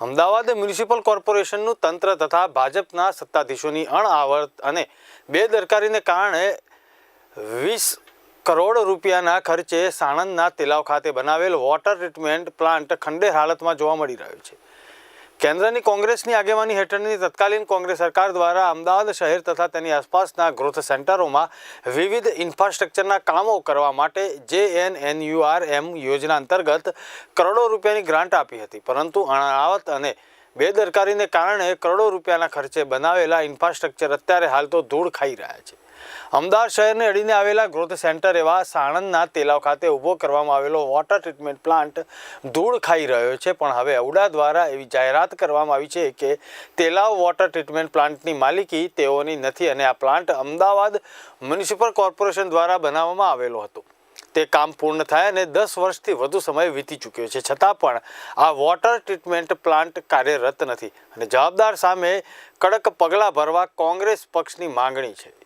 Ahmedabad municipal કોર્પોરેશનનું તંત્ર તથા ભાજપના સત્તાધીશોની અણઆવર્ત અને બેદરકારીને કારણે વીસ કરોડ રૂપિયાના ખર્ચે સાણંદના તેલાવ ખાતે બનાવેલ વોટર ટ્રીટમેન્ટ પ્લાન્ટ ખંડેર હાલતમાં જોવા મળી રહ્યો છે. કેન્દ્રની કોંગ્રેસની આગેવાની હેઠળની તત્કાલીન કોંગ્રેસ સરકાર દ્વારા અમદાવાદ શહેર તથા તેની આસપાસના ગ્રોથ સેન્ટરોમાં વિવિધ ઇન્ફ્રાસ્ટ્રક્ચરના કામો કરવા માટે જે યોજના અંતર્ગત કરોડો રૂપિયાની ગ્રાન્ટ આપી હતી. પરંતુ અણાવત અને બેદરકારીને કારણે કરોડો રૂપિયાના ખર્ચે બનાવેલા ઇન્ફ્રાસ્ટ્રક્ચર અત્યારે હાલ તો ધૂળ ખાઈ રહ્યા છે. અમદાવાદ શહેરને અડીને આવેલા ગ્રોથ સેન્ટર એવા સાણંદના તેલાવ ખાતે ઊભો કરવામાં આવેલો વોટર ટ્રીટમેન્ટ પ્લાન્ટ ધૂળ ખાઈ રહ્યો છે. પણ હવે અવડા દ્વારા એવી જાહેરાત કરવામાં આવી છે કે તેલાવ વોટર ટ્રીટમેન્ટ પ્લાન્ટની માલિકી તેઓની નથી અને આ પ્લાન્ટ અમદાવાદ મ્યુનિસિપલ કોર્પોરેશન દ્વારા બનાવવામાં આવેલો હતો. તે કામ પૂર્ણ થાય અને દસ વર્ષથી વધુ સમય વીતી ચૂક્યો છે. છતાં પણ આ વોટર ટ્રીટમેન્ટ પ્લાન્ટ કાર્યરત નથી અને જવાબદાર સામે કડક પગલાં ભરવા કોંગ્રેસ પક્ષની માંગણી છે.